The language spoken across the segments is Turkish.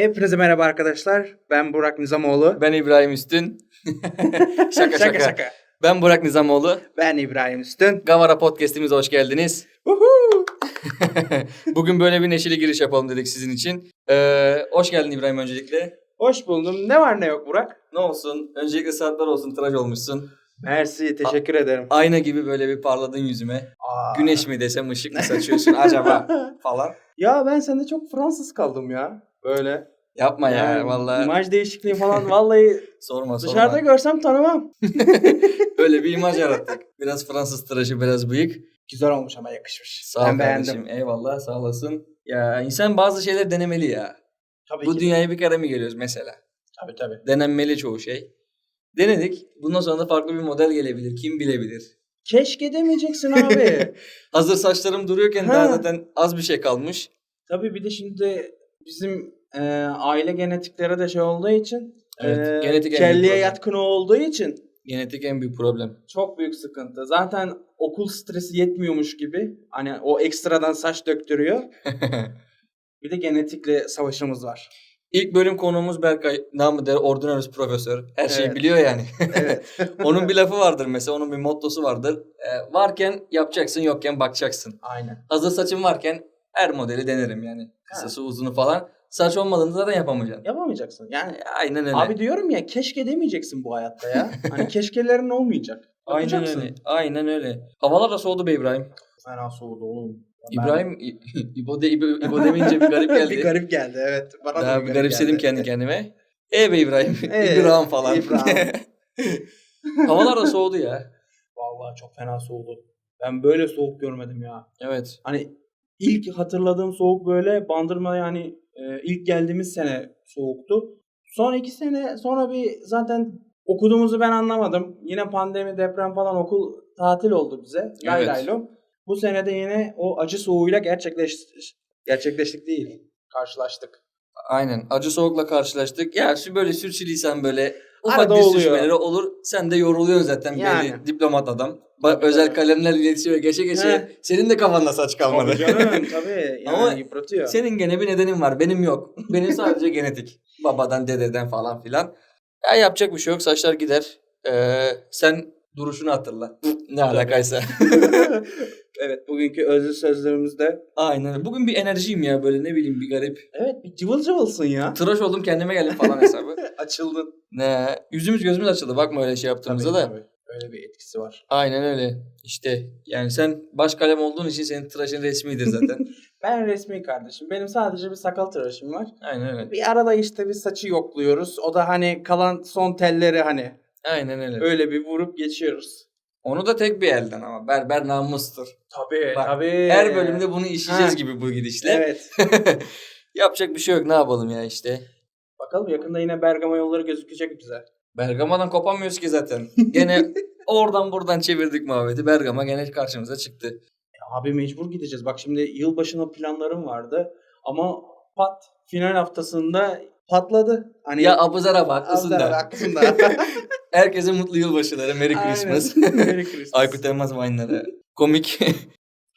Hepinize merhaba arkadaşlar. Ben Burak Nizamoğlu. Ben İbrahim Üstün. şaka, şaka Ben Burak Nizamoğlu. Ben İbrahim Üstün. Gavara Podcast'imize hoş geldiniz. Bugün böyle bir neşeli giriş yapalım dedik sizin için. Ee, hoş geldin İbrahim öncelikle. Hoş buldum. Ne var ne yok Burak? Ne olsun? Öncelikle saatler olsun tıraş olmuşsun. Mersi, teşekkür ederim. Ayna gibi böyle bir parladın yüzüme. Aa. Güneş mi desem ışık mı saçıyorsun acaba falan. Ya ben sende çok Fransız kaldım ya. Böyle. Yapma ya Yani vallahi. İmaj değişikliği falan vallahi Sorma sorma. dışarıda görsem tanımam. Öyle bir imaj yarattık. Biraz Fransız tıraşı biraz bıyık. Güzel olmuş ama yakışmış. Sağ ol ben kardeşim. beğendim. Eyvallah sağ olasın. Ya insan bazı şeyler denemeli ya. Tabii Bu ki. dünyaya bir kere mi geliyoruz mesela? Tabii tabii. Denenmeli çoğu şey. Denedik. Bundan sonra da farklı bir model gelebilir. Kim bilebilir? Keşke demeyeceksin abi. Hazır saçlarım duruyorken Ha. daha zaten az bir şey kalmış. tabii bir de şimdi bizim e, aile genetikleri de şey olduğu için Evet, e, genetik en büyük kelliye problem. yatkın olduğu için Genetik en büyük problem. Çok büyük sıkıntı. Zaten okul stresi yetmiyormuş gibi. Hani o ekstradan saç döktürüyor. Bir de genetikle savaşımız var. İlk bölüm konuğumuz Berkay. Namı der ordinarius profesör. Her şeyi Evet. biliyor yani. Evet. onun bir lafı vardır mesela. Onun bir mottosu vardır. Ee, varken yapacaksın yokken bakacaksın. Aynen. Hazır saçım varken her modeli denerim yani. Kısası uzunu falan. Saç olmadığında zaten yapamayacaksın. Yapamayacaksın. Yani Aynen öyle. abi diyorum ya keşke demeyeceksin bu hayatta ya. Hani keşkelerin olmayacak. Aynen Yapacaksın. öyle. Aynen öyle. Havalar da soğudu be İbrahim. Fena soğudu oğlum. Ya İbrahim İbo, de, İbo, İbo demeyince bir garip geldi. bir garip geldi evet. Bana da Daha bir bir garip garipsedim geldi. kendi kendime. E be İbrahim. Ee, İbrahim falan. İbrahim. Havalar da soğudu ya. Vallahi çok fena soğudu. Ben böyle soğuk görmedim ya. Evet. Hani ilk hatırladığım soğuk böyle bandırma yani e, ilk geldiğimiz sene soğuktu. Son iki sene sonra bir zaten okuduğumuzu ben anlamadım. Yine pandemi, deprem falan okul tatil oldu bize. Lay Evet. lay lom. Bu sene de yine o acı soğuğuyla gerçekleş gerçekleştik değil. Karşılaştık. Aynen. Acı soğukla karşılaştık. Ya şu böyle sürçülisan böyle ufak Arada bir oluyor. olur. Sen de yoruluyorsun zaten Yani. belli diplomat adam. Ba- Tabii, özel tabii. kalemler iletişime geçe geçe He. senin de kafanda saç kalmadı. Tabii canım tabii. Yani Ama yıpratıyor. Senin gene bir nedenin var. Benim yok. Benim sadece genetik. Babadan, dededen falan filan. Ya yapacak bir şey yok. Saçlar gider. Ee, sen duruşunu hatırla. Ne alakaysa. evet bugünkü özlü sözlerimizde. Aynen. Bugün bir enerjiyim ya böyle ne bileyim bir garip. Evet bir cıvıl cıvılsın ya. Tıraş oldum kendime geldim falan hesabı. Açıldın. ne? Yüzümüz gözümüz açıldı. Bakma öyle şey yaptığımızda da. Öyle bir etkisi var. Aynen öyle. İşte yani sen baş kalem olduğun için senin tıraşın resmidir zaten. Ben resmi kardeşim. Benim sadece bir sakal tıraşım var. Aynen öyle. Bir arada işte bir saçı yokluyoruz. O da hani kalan son telleri hani Aynen öyle. öyle bir vurup geçiyoruz. Onu da tek bir elden ama berber namustur. Tabii Bak, tabii. Her bölümde bunu işleyeceğiz Ha. gibi bu gidişle. Evet. Yapacak bir şey yok ne yapalım ya işte. Bakalım yakında yine Bergama yolları gözükecek bize. Bergama'dan kopamıyoruz ki zaten. Gene oradan buradan çevirdik muhabbeti. Bergama gene karşımıza çıktı. Ya abi mecbur gideceğiz. Bak şimdi yılbaşına planlarım vardı. Ama pat final haftasında patladı. Hani Ya Abuzar'a bak Abdar da. Herkese mutlu yılbaşıları. Merry Aynen. Christmas. Merry Christmas. Aykut Elmas Vine'ları. Komik.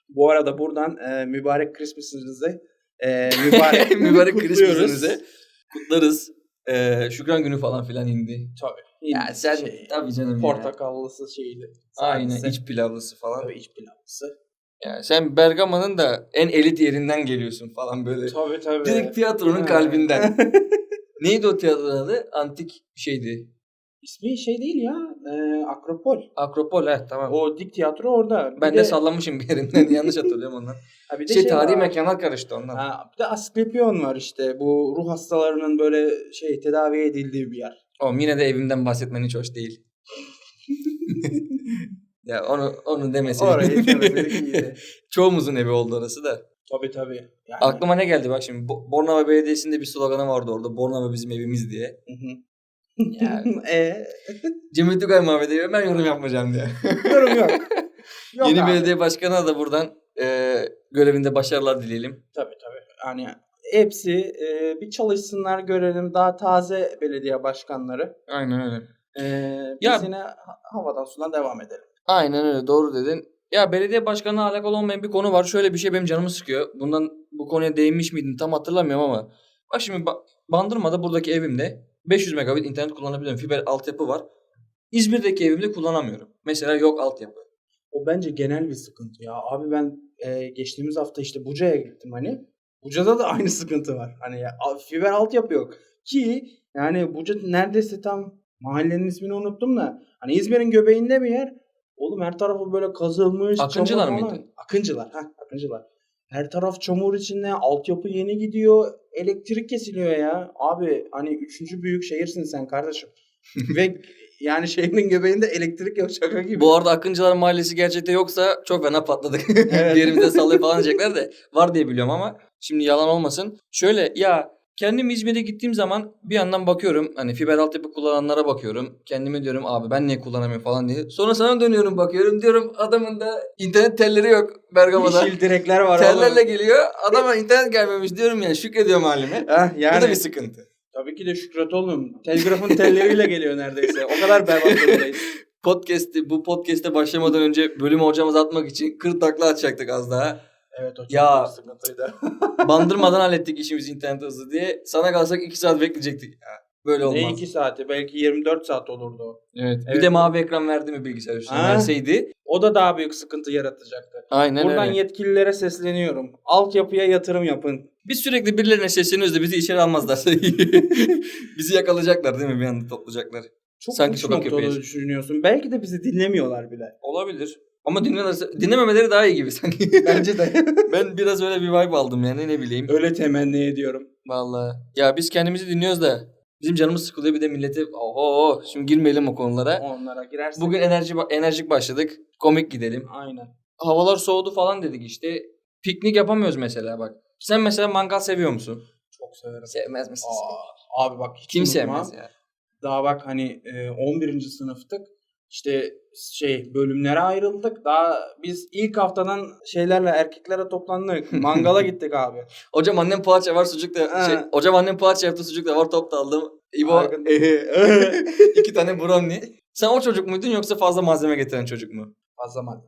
Bu arada buradan e, mübarek Christmas'ınızı e, mübarek, Mübarek. Christmas'ınızı kutlarız. Ee, Şükran günü falan filan indi. Tabii. Ya sen Şey, tabii canım ya. portakallısı şeydi. Aynen iç pilavlısı falan. Tabii iç pilavlısı. Yani sen Bergama'nın da en elit yerinden geliyorsun falan böyle. Tabii tabii. Direkt tiyatronun kalbinden. Neydi o tiyatronun adı? Antik şeydi. İsmi şey değil ya. E, Akropol. Akropol he tamam. O dik tiyatro orada. Bir ben de, sallamışım bir yerinden yanlış hatırlıyorum ondan. Ha, bir de Şey, tarihi var. mekanlar karıştı ondan. Ha, bir de Asklepion var işte. Bu ruh hastalarının böyle şey tedavi edildiği bir yer. Oğlum yine de evimden bahsetmen hiç hoş değil. ya onu onu demesin. Orayı iyiydi. Çoğumuzun evi oldu orası da. Tabii tabii. Yani, Aklıma ne geldi bak şimdi. Bo- Bornova Belediyesi'nde bir sloganı vardı orada. Bornova bizim evimiz diye. Hı hı. Ya, e, Cemil Tugay muhabbeti ediyor. Ben yorum yapmayacağım diye. yorum yok. yok Yeni abi. belediye başkanına da buradan e, görevinde başarılar dileyelim. Tabii tabii. Yani hepsi e, bir çalışsınlar görelim. Daha taze belediye başkanları. Aynen öyle. E, Ya- biz yine ha- havadan sudan devam edelim. Aynen öyle doğru dedin. Ya belediye başkanına alakalı olmayan bir konu var. Şöyle bir şey benim canımı sıkıyor. Bundan bu konuya değinmiş miydin tam hatırlamıyorum ama. Bak şimdi ba- Bandırma'da buradaki evimde 500 megabit internet kullanabiliyorum. Fiber altyapı var. İzmir'deki evimde kullanamıyorum. Mesela yok altyapı. O bence genel bir sıkıntı ya. Abi ben e, geçtiğimiz hafta işte Buca'ya gittim hani. Buca'da da aynı sıkıntı var. Hani ya, fiber altyapı yok. Ki yani Buca neredeyse tam mahallenin ismini unuttum da hani İzmir'in göbeğinde bir yer. Oğlum her tarafı böyle kazılmış. Akıncılar mıydı? Akıncılar. Ha, Akıncılar. Her taraf çamur içinde. Altyapı yeni gidiyor. Elektrik kesiliyor ya. Abi hani üçüncü büyük şehirsin sen kardeşim. Ve yani şehrin göbeğinde elektrik yok şaka gibi. Bu arada Akıncılar Mahallesi gerçekte yoksa çok fena patladık. Evet. yerimizde sallayıp falan diyecekler de var diye biliyorum ama şimdi yalan olmasın. Şöyle ya kendim İzmir'e gittiğim zaman bir yandan bakıyorum hani fiber altyapı kullananlara bakıyorum. Kendime diyorum abi ben niye kullanamıyorum falan diye. Sonra sana dönüyorum bakıyorum diyorum adamın da internet telleri yok Bergama'da. Yeşil direkler var Tellerle oğlum. geliyor. Adama internet gelmemiş diyorum ya şükrediyorum halime. Heh, Bu yani da bir sıkıntı. tabii ki de Şükret oğlum. Telgrafın telleriyle geliyor neredeyse. O kadar berbat durumdayız. Podcast'i bu podcast'e başlamadan önce bölümü hocamıza atmak için 40 takla atacaktık az daha. Evet o çok Ya. sıkıntıydı. Bandırmadan hallettik işimizi internet hızlı diye. Sana kalsak 2 saat bekleyecektik. Ya, Böyle olmaz. ne 2 saati belki 24 saat olurdu o. Evet. Bir Evet. de mavi ekran verdi mi bilgisayar üstüne verseydi. O da daha büyük sıkıntı yaratacaktı. Aynen Buradan öyle. yetkililere sesleniyorum. Altyapıya yatırım yapın. Biz sürekli birilerine sesleniyoruz da bizi içeri almazlarsa bizi yakalayacaklar değil mi bir anda toplayacaklar. Çok Sanki sokak köpeğiyiz. düşünüyorsun. Belki de bizi dinlemiyorlar bile. Olabilir. Ama dinlememeleri, dinlememeleri daha iyi gibi sanki. Bence de. ben biraz öyle bir vibe aldım yani ne bileyim. Öyle temenni ediyorum. Vallahi. Ya biz kendimizi dinliyoruz da bizim canımız sıkılıyor bir de milleti oho şimdi girmeyelim o konulara. Onlara girersek. Bugün enerji enerjik başladık. Komik gidelim. Aynen. Havalar soğudu falan dedik işte. Piknik yapamıyoruz mesela bak. Sen mesela mangal seviyor musun? Çok severim. Sevmez misin? Aa, abi bak hiç Kim unutmam. sevmez ya? Daha bak hani e, 11. sınıftık. İşte şey bölümlere ayrıldık. Daha biz ilk haftadan şeylerle erkeklere toplandık. Mangala gittik abi. Hocam annem poğaça var sucuk da şey, hocam annem poğaça yaptı sucuk da var top da aldım. İbo iki tane brownie. Sen o çocuk muydun yoksa fazla malzeme getiren çocuk mu? Fazla malzeme.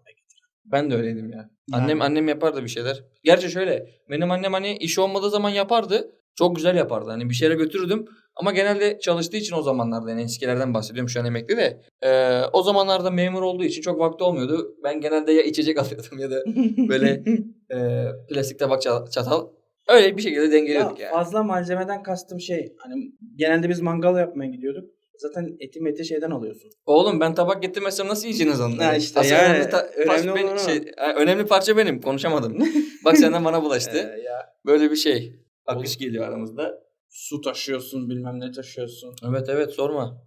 Ben de öyleydim ya. Yani. Annem annem yapardı bir şeyler. Gerçi şöyle benim annem hani işi olmadığı zaman yapardı. Çok güzel yapardı. Hani bir şeylere götürürdüm. Ama genelde çalıştığı için o zamanlarda yani eskilerden bahsediyorum şu an emekli de. Ee, o zamanlarda memur olduğu için çok vakti olmuyordu. Ben genelde ya içecek alıyordum ya da böyle e, plastik tabak ça- çatal. Öyle bir şekilde Ya, dengeliyorduk yani. fazla malzemeden kastım şey. Hani genelde biz mangal yapmaya gidiyorduk. Zaten eti meti şeyden alıyorsun. Oğlum ben tabak getirmezsem nasıl yiyeceksiniz onları? Ha işte Asıl yani, önemli, ta- önemli benim- şey, önemli parça benim. Konuşamadım. Bak senden bana bulaştı. Ee, ya Böyle bir şey. Akış geliyor aramızda. Su taşıyorsun bilmem ne taşıyorsun. Evet evet sorma.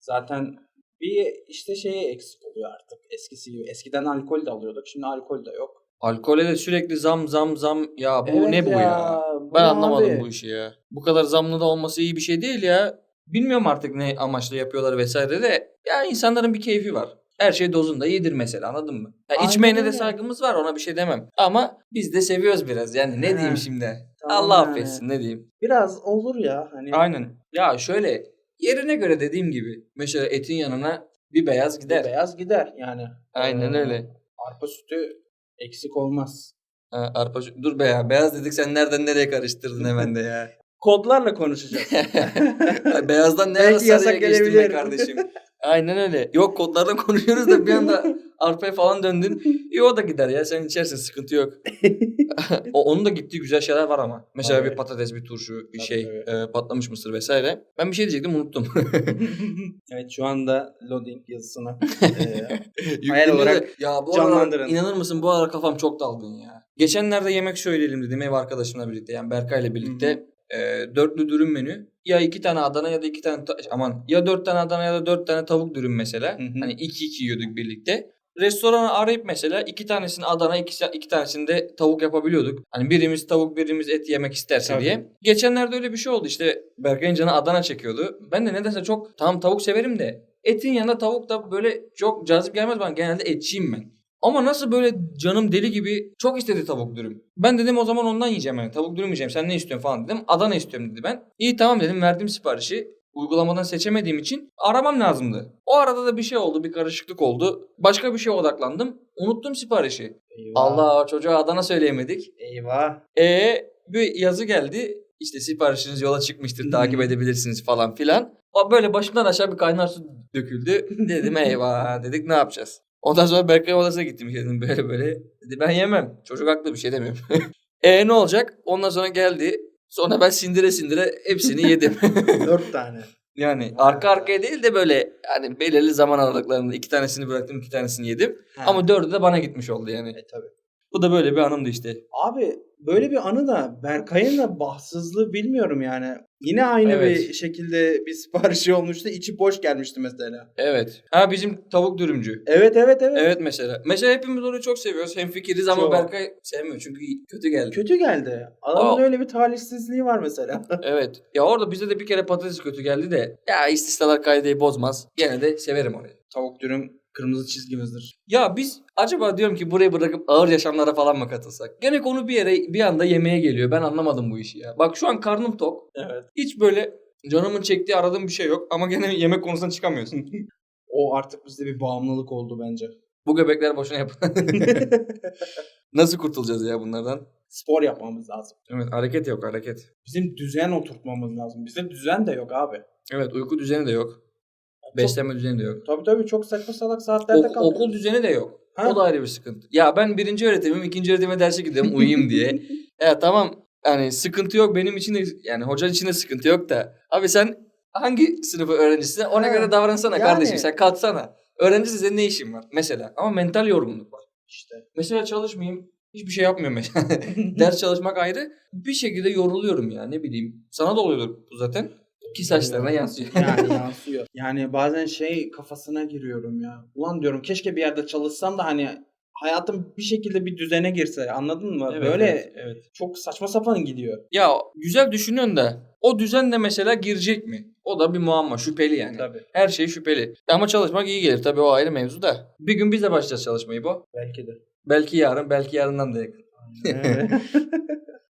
Zaten bir işte şeye eksik oluyor artık eskisi gibi. Eskiden alkol de alıyorduk. Şimdi alkol de yok. Alkole de sürekli zam zam zam. Ya bu Evet ne bu ya? bu Ben ne anlamadım abi? bu işi ya. Bu kadar zamlı da olması iyi bir şey değil ya. Bilmiyorum artık ne amaçla yapıyorlar vesaire de. Ya insanların bir keyfi var. Her şey dozunda yedir mesela anladın mı? Ya Aynen içmeyene de saygımız var ona bir şey demem. Ama biz de seviyoruz biraz yani ne diyeyim şimdi? Allah yani. affetsin ne diyeyim. Biraz olur ya hani. Aynen. Ya şöyle yerine göre dediğim gibi. Mesela etin yanına bir beyaz Bir gider. beyaz gider yani. Aynen Ee, öyle. Arpa sütü eksik olmaz. Ha, arpa dur be ya beyaz dedik sen nereden nereye karıştırdın hemen de ya. Kodlarla konuşacağız. Beyazdan ne Belki yasak gelebilir. kardeşim. Aynen öyle. Yok kodlardan konuşuyoruz da bir anda arpaya falan döndün. İyi o da gider ya sen içersin sıkıntı yok. o, onun da gittiği güzel şeyler var ama. Mesela Tabii. bir patates, bir turşu, bir Tabii, şey, e, patlamış mısır vesaire. Ben bir şey diyecektim unuttum. evet şu anda loading yazısını e, Yükleniyor da- olarak ya bu canlandırın. Ara, inanır mısın bu ara kafam çok dalgın ya. Geçenlerde yemek söyleyelim dedim ev arkadaşımla birlikte yani Berkay'la birlikte. E, dörtlü dürüm menü. Ya iki tane Adana ya da iki tane ta- aman ya dört tane Adana ya da dört tane tavuk dürüm mesela. Hı hı. Hani iki iki yiyorduk birlikte. Restoranı arayıp mesela iki tanesini Adana iki, iki tanesini de tavuk yapabiliyorduk. Hani birimiz tavuk birimiz et yemek isterse Tabii. diye. Geçenlerde öyle bir şey oldu işte Berkay'ın canı Adana çekiyordu. Ben de nedense çok tamam tavuk severim de etin yanında tavuk da böyle çok cazip gelmez bana. Genelde etçiyim ben. Ama nasıl böyle canım deli gibi çok istedi tavuk dürüm. Ben dedim o zaman ondan yiyeceğim yani. Tavuk dürüm yiyeceğim. Sen ne istiyorsun falan dedim. Adana istiyorum dedi ben. İyi tamam dedim verdim siparişi. Uygulamadan seçemediğim için aramam lazımdı. O arada da bir şey oldu, bir karışıklık oldu. Başka bir şeye odaklandım. Unuttum siparişi. Eyvah. Allah çocuğa Adana söyleyemedik. Eyvah. E bir yazı geldi. işte siparişiniz yola çıkmıştır Hmm. takip edebilirsiniz falan filan. O böyle başımdan aşağı bir kaynar su döküldü. Dedim eyvah dedik ne yapacağız? Ondan sonra Berkay odasına gittim dedim böyle böyle. Dedi ben yemem. Çocuk haklı bir şey demiyorum. e ne olacak? Ondan sonra geldi. Sonra ben sindire sindire hepsini yedim. Dört tane. yani arka arkaya değil de böyle hani belirli zaman aralıklarında iki tanesini bıraktım iki tanesini yedim. Ama dördü de bana gitmiş oldu yani. e, tabii. Bu da böyle bir anımdı işte. Abi böyle bir anı da Berkay'ın da bahtsızlığı bilmiyorum yani. Yine aynı Evet. bir şekilde bir siparişi olmuştu. içi boş gelmişti mesela. Evet. Ha bizim tavuk dürümcü. Evet evet evet. Evet mesela. Mesela hepimiz onu çok seviyoruz. Hem fikiriz ama Çok. Berkay sevmiyor çünkü kötü geldi. Kötü geldi. Adamın Aa. öyle bir talihsizliği var mesela. Evet. Ya orada bize de bir kere patates kötü geldi de ya istisnalar kaideyi bozmaz. Gene de severim orayı. Tavuk dürüm kırmızı çizgimizdir. Ya biz acaba diyorum ki burayı bırakıp ağır yaşamlara falan mı katılsak? Gene konu bir yere bir anda yemeğe geliyor. Ben anlamadım bu işi ya. Bak şu an karnım tok. Evet. Hiç böyle canımın çektiği aradığım bir şey yok. Ama gene yemek konusundan çıkamıyorsun. O artık bizde bir bağımlılık oldu bence. bu göbekler boşuna yap. Nasıl kurtulacağız ya bunlardan? Spor yapmamız lazım. Evet hareket yok hareket. Bizim düzen oturtmamız lazım. Bizde düzen de yok abi. Evet uyku düzeni de yok. Beslenme düzeni de yok. Tabii tabii çok saçma salak saatlerde Ok- okul düzeni de yok. Ha? O da ayrı bir sıkıntı. Ya ben birinci öğretimim, ikinci öğretime derse gidiyorum uyuyayım diye. ya tamam yani sıkıntı yok benim için de yani hocanın için de sıkıntı yok da. Abi sen hangi sınıfı öğrencisin ona Ha, göre davransana yani. kardeşim sen kalksana. Öğrencisin senin ne işin var mesela. Ama mental yorgunluk var. İşte. Mesela çalışmayayım hiçbir şey yapmıyorum mesela. Ders çalışmak ayrı. Bir şekilde yoruluyorum ya ne bileyim. Sana da oluyordur bu zaten. Ki saçlarına yansıyor. Yani yansıyor. Yani bazen şey kafasına giriyorum ya. Ulan diyorum keşke bir yerde çalışsam da hani hayatım bir şekilde bir düzene girse anladın mı? Evet, Böyle evet, evet. çok saçma sapan gidiyor. Ya güzel düşünüyorsun da o düzen de mesela girecek mi? O da bir muamma şüpheli yani. Tabii. Her şey şüpheli. Ama çalışmak iyi gelir tabii o ayrı mevzu da. Bir gün biz de başlayacağız çalışmayı bu. Belki de. Belki yarın belki yarından da yakın.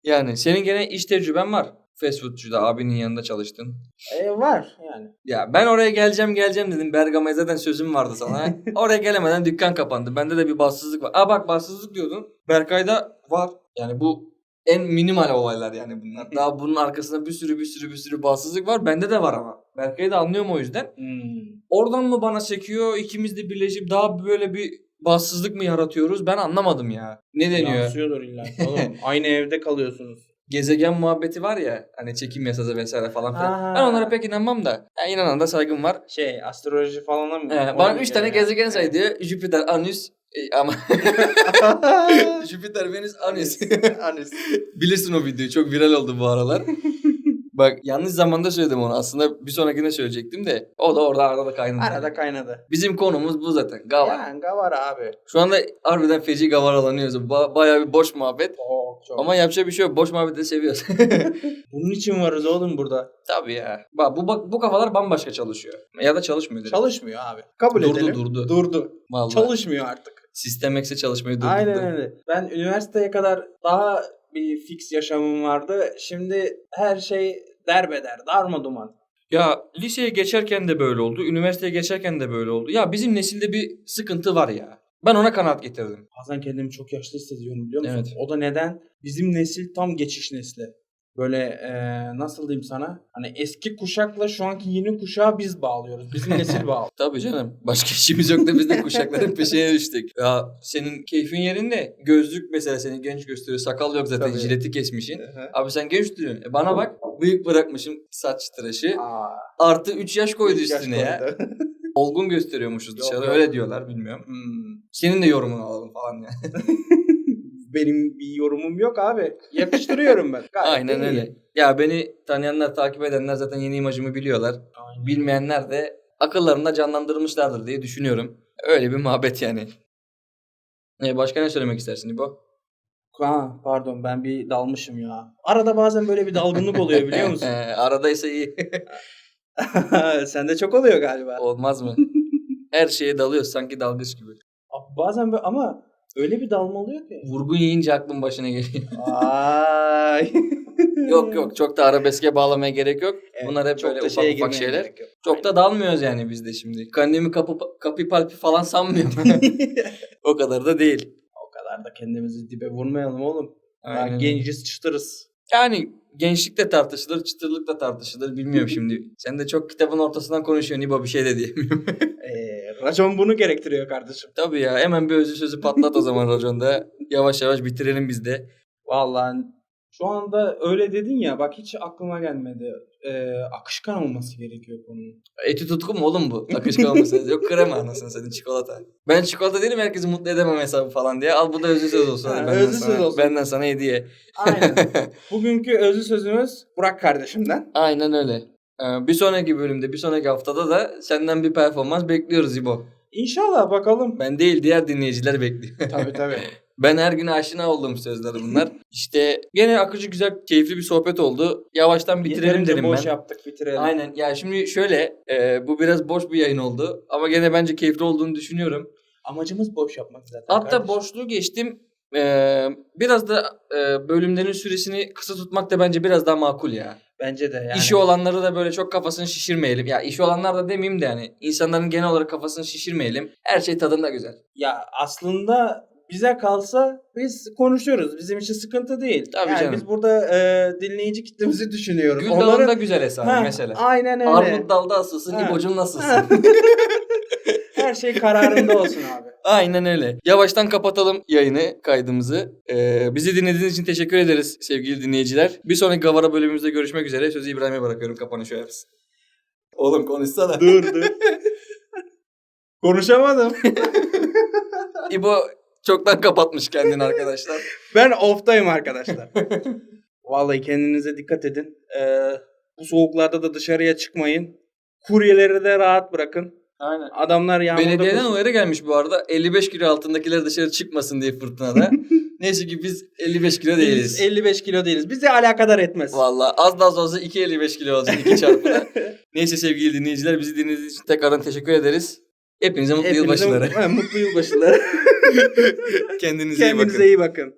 Yani senin gene iş tecrüben var. Fast foodcuda abinin yanında çalıştın. e, var yani. Ya ben oraya geleceğim geleceğim dedim. Bergama'ya zaten sözüm vardı sana. oraya gelemeden dükkan kapandı. Bende de bir bahtsızlık var. Aa bak bahtsızlık diyordun. Berkay'da var. Yani bu en minimal olaylar yani bunlar. Daha bunun arkasında bir sürü bir sürü bir sürü bahtsızlık var. Bende de var ama. Berkay'ı da anlıyorum o yüzden. Hmm. Oradan mı bana sekiyor? İkimiz de birleşip daha böyle bir bahtsızlık mı yaratıyoruz? Ben anlamadım ya. Ne deniyor? Yansıyordur illa. Oğlum, aynı evde kalıyorsunuz. Gezegen muhabbeti var ya. Hani çekim yasası vesaire falan filan. Ha. Ben onlara pek inanmam da. Yani inanan da saygım var. Şey astroloji falan mı? Ee, bana mı 3 tane gezegen say diyor. Jüpiter, Anüs e, ama Jüpiter, Venüs, Anüs. Anüs. Bilirsin o videoyu. Çok viral oldu bu aralar. Bak yanlış zamanda söyledim onu. Aslında bir sonrakine söyleyecektim de. O da orada arada kaynadı. Arada kaynadı. Bizim konumuz bu zaten. Gavar. Yani gavar abi. Şu anda harbiden feci gavaralanıyoruz. Ba- bayağı bir boş muhabbet. Çok çok. Ama yapacak bir şey yok. Boş muhabbeti de seviyoruz. Bunun için varız oğlum burada. Tabii ya. Bak bu bak bu kafalar bambaşka çalışıyor. Ya da çalışmıyor direkt. Çalışmıyor abi. Kabul Durdu, edelim. durdu. Durdu. Vallahi. Çalışmıyor artık. Sistem X'e çalışmayı durdurdu. Aynen öyle. Ben üniversiteye kadar daha bir fix yaşamım vardı. Şimdi her şey derbeder, darma duman. Ya liseye geçerken de böyle oldu. Üniversiteye geçerken de böyle oldu. Ya bizim nesilde bir sıkıntı var ya. Ben ona kanaat getirdim. Bazen kendimi çok yaşlı hissediyorum biliyor musun? Evet. O da neden? Bizim nesil tam geçiş nesli. Böyle eee, nasıl diyeyim sana? Hani eski kuşakla şu anki yeni kuşağı biz bağlıyoruz. Bizim nesil bağlı. Tabii canım. Başka işimiz yok da biz de kuşakların peşine düştük. Ya senin keyfin yerinde. Gözlük mesela seni genç gösteriyor. Sakal yok zaten. Tabii. Jileti kesmişsin. Abi sen genç duruyorsun. E bana bak. Bıyık bırakmışım. Saç tıraşı. Aa, Artı 3 yaş koydu üç yaş üstüne ya. koydu. Olgun gösteriyormuşuz dışarı. yok. Öyle diyorlar bilmiyorum. Hmm. Senin de yorumunu alalım falan ya. Benim bir yorumum yok abi. Yakıştırıyorum ben. Gayet Aynen iyi. öyle. Ya beni tanıyanlar, takip edenler zaten yeni imajımı biliyorlar. Aynen. Bilmeyenler de akıllarında canlandırmışlardır diye düşünüyorum. Öyle bir muhabbet yani. E, başka ne söylemek istersin İbo? Ha, pardon ben bir dalmışım ya. Arada bazen böyle bir dalgınlık oluyor biliyor musun? Aradaysa iyi. Sende çok oluyor galiba. Olmaz mı? Her şeye dalıyoruz sanki dalgıç gibi. Bazen böyle ama öyle bir dalma oluyor ki. Vurgun yiyince aklın başına geliyor. Ay. yok yok çok da arabeske bağlamaya gerek yok. Evet, Bunlar hep çok böyle ufak ufak şeyler. Çok da dalmıyoruz yani biz de şimdi. Kendimi kapı, kapı palpi falan sanmıyorum. o kadar da değil. o kadar da kendimizi dibe vurmayalım oğlum. Daha Aynen. genciz çıtırız. Yani gençlik de tartışılır, çıtırlık da tartışılır. Bilmiyorum şimdi. Sen de çok kitabın ortasından konuşuyorsun İbo bir şey de diyemiyorum. Ee, racon bunu gerektiriyor kardeşim. Tabii ya hemen bir özü sözü patlat o zaman raconda. Yavaş yavaş bitirelim biz de. Vallahi şu anda öyle dedin ya bak hiç aklıma gelmedi. Ee, akışkan olması gerekiyor konunun. Eti tutku mu oğlum bu? Akışkan olmasın. Yok krema anasını satayım çikolata. Ben çikolata değilim herkesi mutlu edemem hesabı falan diye. Al bu da özü söz olsun. Ha, hadi benden özü sana, söz olsun. Benden sana hediye. Aynen. Bugünkü özlü sözümüz Burak kardeşimden. Aynen öyle. Ee, bir sonraki bölümde, bir sonraki haftada da senden bir performans bekliyoruz İbo. İnşallah bakalım. Ben değil diğer dinleyiciler bekliyor. tabii tabii. Ben her gün aşina olduğum sözler bunlar. İşte gene akıcı güzel keyifli bir sohbet oldu. Yavaştan bitirelim Yeterince derim boş ben. yaptık bitirelim. Aynen. Ya şimdi şöyle e, bu biraz boş bir yayın oldu ama gene bence keyifli olduğunu düşünüyorum. Amacımız boş yapmak zaten. Hatta kardeşim. boşluğu geçtim. E, biraz da e, bölümlerin süresini kısa tutmak da bence biraz daha makul ya. Bence de yani. İşi olanları da böyle çok kafasını şişirmeyelim. Ya işi olanlar da demeyeyim de yani insanların genel olarak kafasını şişirmeyelim. Her şey tadında güzel. Ya aslında bize kalsa biz konuşuyoruz. Bizim için sıkıntı değil. Tabii yani canım. biz burada e, dinleyici kitlemizi düşünüyoruz. Gül Onların- dalında güzel Ha, mesela. Aynen öyle. Armut dalda asılsın. İbo'cum nasılsın? Her şey kararında olsun abi. Aynen öyle. Yavaştan kapatalım yayını, kaydımızı. Ee, bizi dinlediğiniz için teşekkür ederiz sevgili dinleyiciler. Bir sonraki Gavara bölümümüzde görüşmek üzere. Sözü İbrahim'e bırakıyorum. Kapanışı yapsın. Oğlum konuşsana. dur dur. Konuşamadım. İbo çoktan kapatmış kendini arkadaşlar. Ben off'tayım arkadaşlar. Vallahi kendinize dikkat edin. Ee, bu soğuklarda da dışarıya çıkmayın. Kuryeleri de rahat bırakın. Aynen. Adamlar yağmurda Belediyeden uyarı gelmiş bu arada. 55 kilo altındakiler dışarı çıkmasın diye fırtınada. Neyse ki biz 55 kilo Biz değiliz. 55 kilo değiliz. Bizi alakadar etmez. Valla az da az olsa 2 55 kilo olacak 2 çarpıda. Neyse sevgili dinleyiciler bizi dinlediğiniz için tekrardan teşekkür ederiz. Hepinize mutlu Hepinize yılbaşıları. mutlu- mutlu yılbaşıları. Kendinize, iyi bakın. Kendinize iyi bakın.